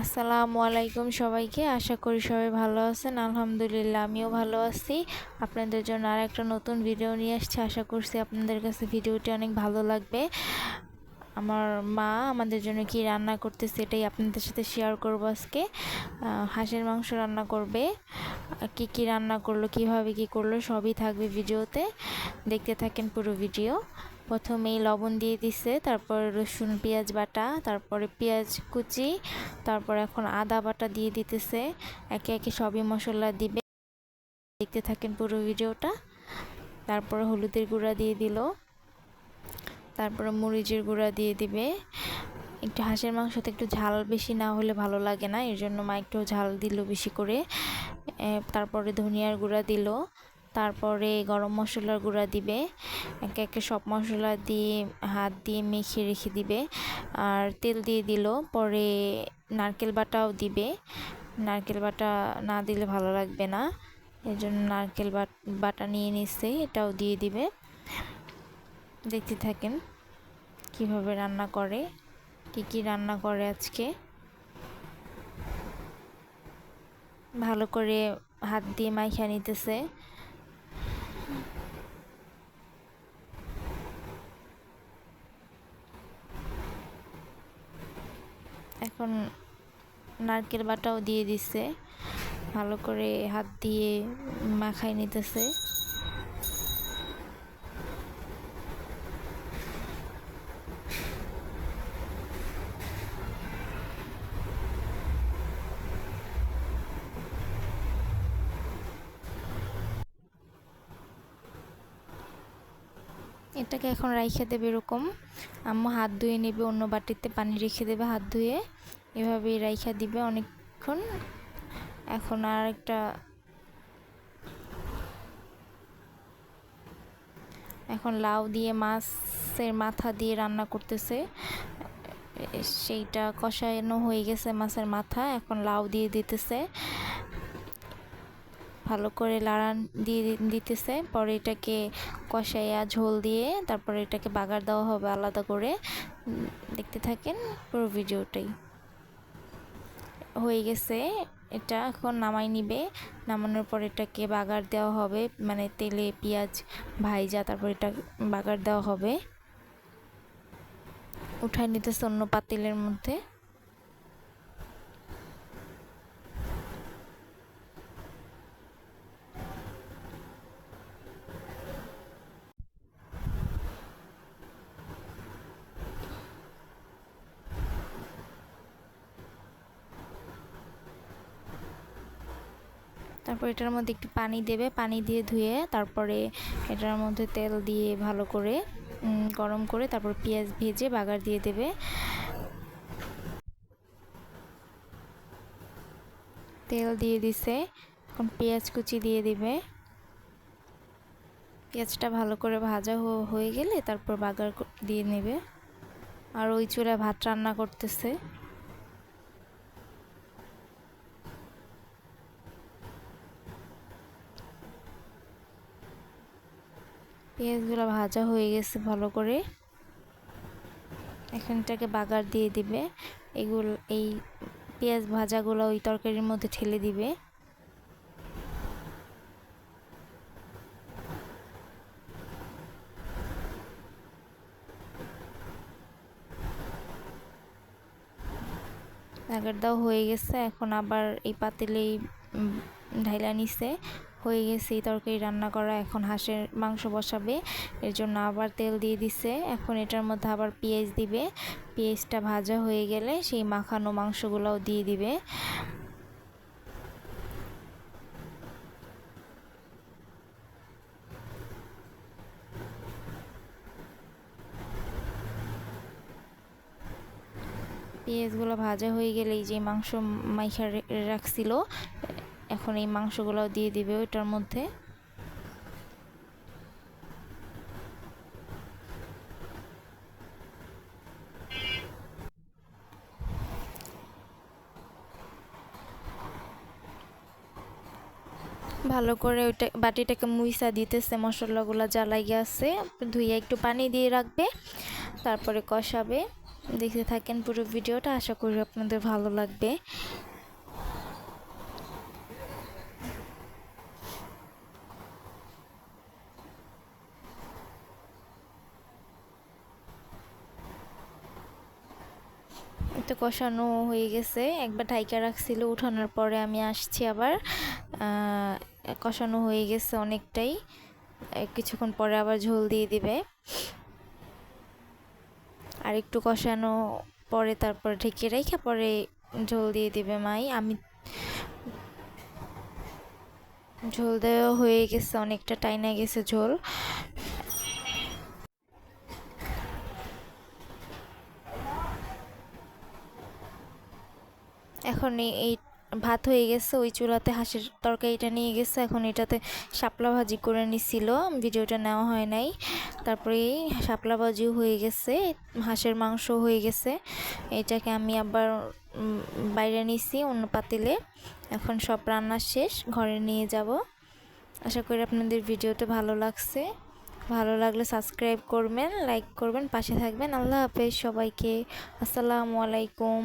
আসসালামু আলাইকুম সবাইকে। আশা করি সবাই ভালো আছেন। আলহামদুলিল্লাহ, আমিও ভালো আছি। আপনাদের জন্য আর একটা নতুন ভিডিও নিয়ে আসছি। আশা করছি আপনাদের কাছে ভিডিওটি অনেক ভালো লাগবে। আমার মা আমাদের জন্য কি রান্না করতে সেটাই আপনাদের সাথে শেয়ার করব আজকে। হাঁসের মাংস রান্না করবে। কি কি রান্না করল, কীভাবে কি করল, সবই থাকবে ভিডিওতে দেখতে থাকেন পুরো ভিডিও প্রথমেই লবণ দিয়ে দিছে, তারপর রসুন, পেঁয়াজ বাটা, তারপরে পেঁয়াজ কুচি, তারপর এখন আদা বাটা দিয়ে দিতেছে। একে একে সবই মশলা দিবে। দেখতে থাকেন পুরো ভিডিওটা। তারপরে হলুদের গুঁড়া দিয়ে দিল। তারপরে মরিচের গুঁড়া দিয়ে দিবে। একটু হাঁসের মাংসতে একটু ঝাল বেশি না হলে ভালো লাগে না, এর জন্য মা একটু ঝাল দিল বেশি করে। তারপরে ধনিয়ার গুঁড়া দিল। তারপরে গরম মশলার গুঁড়া দিবে। একে একে সব মশলা দিয়ে, হাত দিয়ে মেখে রেখে দিবে। আর তেল দিয়ে দিল, পরে নারকেল বাটাও দিবে। নারকেল বাটা না দিলে ভালো লাগবে না। এর জন্য নারকেল বাটা নিয়ে নিচ্ছে এটাও দিয়ে দিবে। দেখতে থাকেন কীভাবে রান্না করে, কি কি রান্না করে আজকে। ভালো করে হাত দিয়ে মাইখা নিতেছে। এখন নারকেল বাটাও দিয়ে দিছে। ভালো করে হাত দিয়ে মাখাই নিতেছে। এটাকে এখন রাইখে দেবে এরকম। আম্মু হাত ধুয়ে নেবে, অন্য বাটিতে পানি রেখে দেবে হাত ধুয়ে। এভাবেই রাইখা দিবে অনেকক্ষণ। এখন আর একটা এখন লাউ দিয়ে, মাছের মাথা দিয়ে রান্না করতেছে। সেইটা কষানো হয়ে গেছে মাছের মাথা, এখন লাউ দিয়ে দিতেছে। ভালো করে লাড়ান দিয়ে দিতেছে। পরে এটাকে কষাইয়া ঝোল দিয়ে তারপরে এটাকে বাগার দেওয়া হবে আলাদা করে। দেখতে থাকেন পুরো ভিডিওটাই। হয়ে গেছে। এটা এখন নামাই নিবে। নামানোর পর এটাকে বাগার দেওয়া হবে। মানে তেলে পেঁয়াজ, ভাইজা, তারপর এটা বাগার দেওয়া হবে। উঠায় নিতেছে অন্য পাতিলের মধ্যে। তারপর এটার মধ্যে একটু পানি দেবে, পানি দিয়ে ধুয়ে তারপরে এটার মধ্যে তেল দিয়ে ভালো করে গরম করে তারপর পেঁয়াজ ভেজে বাগার দিয়ে দেবে। তেল দিয়ে দিছে, এখন পেঁয়াজ কুচি দিয়ে দিবে। পেঁয়াজটা ভালো করে ভাজা হয়ে গেলে তারপর বাগার দিয়ে নেবে। আর ওই চুলায় ভাত রান্না করতেছে। পেঁয়াজগুলো ভাজা হয়ে গেছে ভালো করে। এখানটাকে বাগার দিয়ে দিবে। এগুলো, এই পেঁয়াজ ভাজাগুলো ওই তরকারির মধ্যে ঠেলে দিবে। দাও হয়ে গেছে। এখন আবার এই পাতিলেই ঢাইলা নিছে। হয়ে গেছে তরকারি রান্না করা। এখন হাঁসের মাংস বসাবে, এর জন্য আবার তেল দিয়ে দিছে। এখন এটার মধ্যে আবার পেঁয়াজ দিবে। পেঁয়াজটা ভাজা হয়ে গেলে সেই মাখানো মাংসগুলোও দিয়ে দিবে। পেঁয়াজগুলো ভাজা হয়ে গেলে এই যে মাংস মাইখা রাখছিল এখন এই মাংসগুলো দিয়ে দিবে ওইটার মধ্যে। ভালো করে ওইটা বাটিটাকে মুইসা দিতেছে, মশলাগুলো জ্বালাই গেছে। ধুয়ে একটু পানি দিয়ে রাখবে, তারপরে কষাবে। দেখতে থাকেন পুরো ভিডিওটা, আশা করি আপনাদের ভালো লাগবে। তো কষানো হয়ে গেছে। একবার ঢাইকা রাখছিল, উঠানোর পরে আমি আসছি আবার। কষানো হয়ে গেছে অনেকটাই। কিছুক্ষণ পরে আবার ঝোল দিয়ে দিবে। আর একটু কষানো পরে তারপর ঢেকে রেখে পরে ঝোল দিয়ে দিবে মাই। আমি ঝোল দেওয়া হয়ে গেছে, অনেকটা টাইনা গেছে ঝোল। এখন এই ভাত হয়ে গেছে, ওই চুলাতে হাঁসের তরকারিটা নিয়ে গেছে, এখন এটাতে শাপলা ভাজি করে নিছিল, ভিডিওটা নেওয়া হয় নাই। তারপরে এই শাপলা ভাজিও হয়ে গেছে, হাঁসের মাংস হয়ে গেছে। এটাকে আমি আবার বাইরে নিছি অন্য পাতিলে। এখন সব রান্না শেষ, ঘরে নিয়ে যাব। আশা করি আপনাদের ভিডিওটা ভালো লাগছে। ভালো লাগলে সাবস্ক্রাইব করবেন, লাইক করবেন, পাশে থাকবেন। আল্লাহ হাফেজ সবাইকে। আসসালামু আলাইকুম।